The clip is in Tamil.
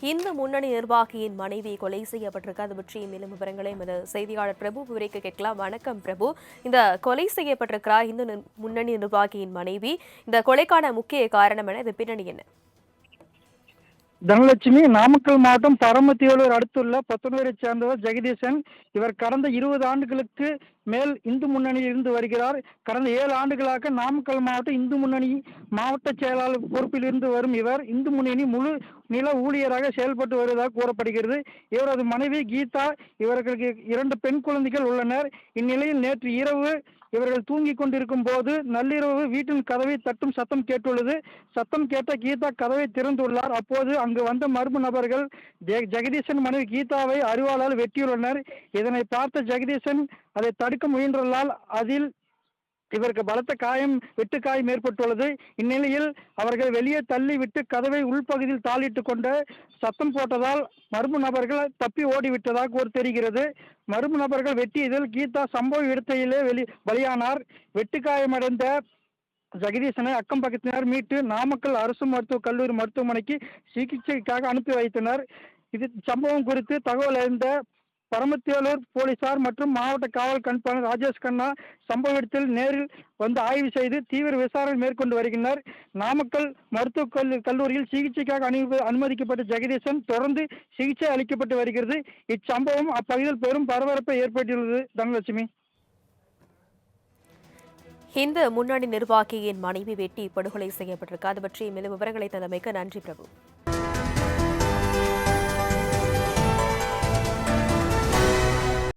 இந்து முன்னணி நிர்வாகியின் மனைவி கொலை செய்யப்பட்டிருக்கு. அது பற்றி மேலும் விவரங்களை எமது செய்தியாளர் பிரபு விவரிக்க கேட்கலாம். வணக்கம் பிரபு. இந்த கொலை செய்யப்பட்டிருக்கிறார் இந்து முன்னணி நிர்வாகியின் மனைவி. இந்த கொலைக்கான முக்கிய காரணம் என இது பின்னணி என்ன? தனலட்சுமி நாமக்கல் மாவட்டம் பரமத்தியோலூர் அடுத்துள்ள பத்தனூரைச் சேர்ந்தவர் ஜெகதீசன். இவர் கடந்த இருபது ஆண்டுகளுக்கு மேல் இந்து முன்னணியில் இருந்து வருகிறார். கடந்த ஏழு ஆண்டுகளாக நாமக்கல் மாவட்ட இந்து முன்னணி மாவட்ட செயலாளர் பொறுப்பில் இருந்து வரும் இவர். இந்து முன்னணி முழு நில ஊழியராக செயல்பட்டு வருவதாக கூறப்படுகிறது. இவரது மனைவி கீதா இவர்களுக்கு இரண்டு பெண் குழந்தைகள் உள்ளனர். இந்நிலையில் நேற்று இரவு இவர்கள் தூங்கிக் கொண்டிருக்கும் போது நள்ளிரவு வீட்டின் கதவை தட்டும் சத்தம் கேட்டுள்ளது. சத்தம் கேட்ட கீதா கதவை திறந்துள்ளார். அப்போது அங்கு வந்த மர்ம நபர்கள் ஜெ- ஜெகதீசன் மனைவி கீதாவை அரிவாளால் வெட்டியுள்ளனர். இதனை பார்த்த ஜெகதீசன் அதை தடுக்க முயன்றதால் அதில் இவருக்கு பலத்த காயம் வெட்டு காயம் ஏற்பட்டுள்ளது. இந்நிலையில் அவர்கள் வெளியே தள்ளி விட்டு கதவை உள்பகுதியில் தாளிட்டு கொண்ட சத்தம் போட்டதால் மர்ம நபர்கள் தப்பி ஓடிவிட்டதாக ஒரு தெரிகிறது. மர்ம நபர்கள் வெட்டியதில் கீதா சம்பவ இடத்திலே வெளி பலியானார். வெட்டு காயமடைந்த ஜெகதீசனை அக்கம் பக்கத்தினர் மீட்டு நாமக்கல் அரசு மருத்துவக் கல்லூரி மருத்துவமனைக்கு சிகிச்சைக்காக அனுப்பி வைத்தனர். இது சம்பவம் குறித்து தகவல் அறிந்த பரமத்தியலூர் போலீசார் மற்றும் மாவட்ட காவல் கண்காணிப்பாளர் ராஜேஷ் கண்ணா சம்பவ இடத்தில் நேரில் வந்து ஆய்வு செய்து தீவிர விசாரணை மேற்கொண்டு வருகின்றனர். நாமக்கல் மருத்துவக் கல்லு- கல்லூரியில் சிகிச்சைக்காக அனு அனுமதிக்கப்பட்ட ஜெகதீசன் தொடர்ந்து சிகிச்சை அளிக்கப்பட்டு வருகிறது. இச்சம்பவம் அப்பகுதியில் பெரும் பரபரப்பை ஏற்பட்டுள்ளது தனலட்சுமி. இந்த முன்னணி நிர்வாகியின் மனைவி வெட்டி படுகொலை செய்யப்பட்டிருக்கு. அது பற்றி மேலும் விவரங்களை தந்தமைக்கு நன்றி பிரபு.